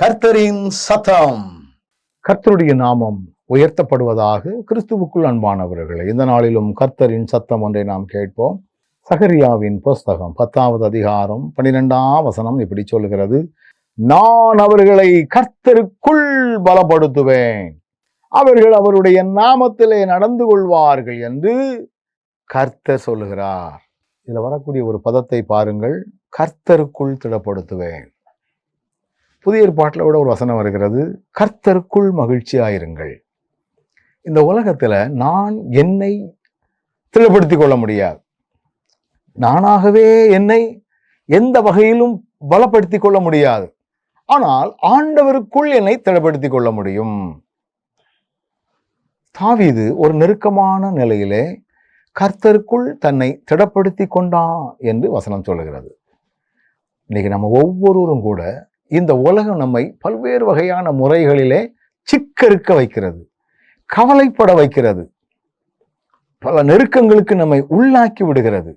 கர்த்தரின் சத்தம். கர்த்தருடைய நாமம் உயர்த்தப்படுவதாக கிறிஸ்துவுக்குள் அன்பானவர்களே இந்த நாளிலும் கர்த்தரின் சத்தம் ஒன்றை நாம் கேட்போம். சகரியாவின் புஸ்தகம் பத்தாவது அதிகாரம் பன்னிரெண்டாம் வசனம் இப்படி சொல்லுகிறது நான் அவர்களை கர்த்தருக்குள் பலப்படுத்துவேன். அவர்கள் அவருடைய நாமத்திலே நடந்து கொள்வார்கள் என்று கர்த்தர் சொல்லுகிறார். இதில் வரக்கூடிய ஒரு பதத்தை பாருங்கள் கர்த்தருக்குள் திடப்படுத்துவேன். புதிய ஏற்பாட்டில் விட ஒரு வசனம் வருகிறது கர்த்தருக்குள் மகிழ்ச்சியாயிருங்கள் இந்த உலகத்தில் நான் என்னை திடப்படுத்திக் கொள்ள முடியாது. நானாகவே என்னை எந்த வகையிலும் பலப்படுத்தி கொள்ள முடியாது. ஆனால் ஆண்டவருக்குள் என்னை திடப்படுத்திக் கொள்ள முடியும். தாவிது ஒரு நெருக்கமான நிலையிலே கர்த்தருக்குள் தன்னை திடப்படுத்தி கொண்டான் என்று வசனம் சொல்லுகிறது. இன்னைக்கு நம்ம ஒவ்வொருவரும் கூட இந்த உலகம் நம்மை பல்வேறு வகையான முறைகளிலே சிக்கறுக்க வைக்கிறது கவலைப்பட வைக்கிறது. பல நெருக்கங்களுக்கு நம்மை உள்ளாக்கி விடுகிறது.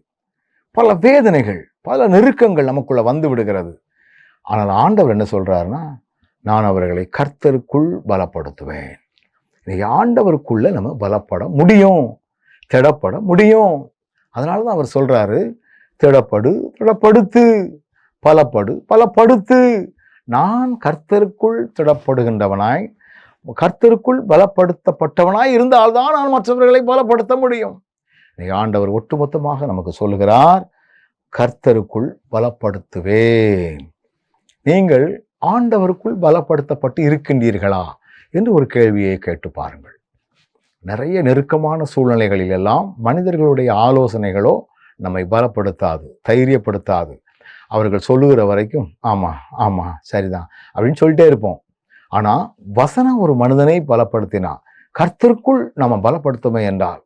பல வேதனைகள் பல நெருக்கங்கள் நமக்குள்ள வந்து விடுகிறது. ஆனால் ஆண்டவர் என்ன சொல்கிறாருன்னா நான் அவர்களை கர்த்தருக்குள் பலப்படுத்துவேன். இன்னைக்கு ஆண்டவருக்குள்ளே நம்ம பலப்பட முடியும் திடப்பட முடியும். அதனால தான் அவர் சொல்கிறாரு திடப்படு திடப்படுத்து பலப்படு பலப்படுத்து. நான் கர்த்தருக்குள் திடப்படுகின்றவனாய் கர்த்தருக்குள் பலப்படுத்தப்பட்டவனாய் இருந்தால்தான் நான் மற்றவர்களை பலப்படுத்த முடியும். ஆண்டவர் ஒட்டுமொத்தமாக நமக்கு சொல்லுகிறார் கர்த்தருக்குள் பலப்படுத்துவேன். நீங்கள் ஆண்டவருக்குள் பலப்படுத்தப்பட்டு இருக்கின்றீர்களா என்று ஒரு கேள்வியை கேட்டு பாருங்கள். நிறைய நெருக்கமான சூழ்நிலைகளில் எல்லாம் மனிதர்களுடைய ஆலோசனைகளோ நம்மை பலப்படுத்தாது தைரியப்படுத்தாது. அவர்கள் சொல்லுகிற வரைக்கும் ஆமாம் ஆமாம் சரிதான் அப்படின்னு சொல்லிட்டே இருப்போம். ஆனால் வசனம் ஒரு மனிதனை பலப்படுத்தினா கர்த்தருக்குள் நம்ம பலப்படுத்துமே என்றால்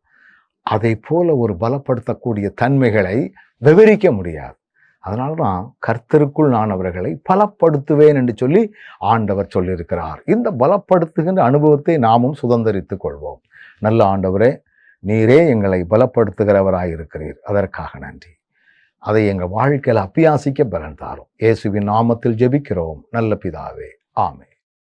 அதை போல ஒரு பலப்படுத்தக்கூடிய தன்மைகளை விவரிக்க முடியாது. அதனால தான் கர்த்தருக்குள் நான் அவர்களை பலப்படுத்துவேன் என்று சொல்லி ஆண்டவர் சொல்லியிருக்கிறார். இந்த பலப்படுத்துகின்ற அனுபவத்தை நாமும் சுதந்திரித்துக் கொள்வோம். நல்ல ஆண்டவரே நீரே எங்களை பலப்படுத்துகிறவராயிருக்கிறீர். அதற்காக நன்றி. அதை எங்கள் வாழ்க்கையில் அப்பியாசிக்க பலன் தாரும். இயேசுவின் நாமத்தில் ஜெபிக்கிறோம். நல்ல பிதாவே. ஆமே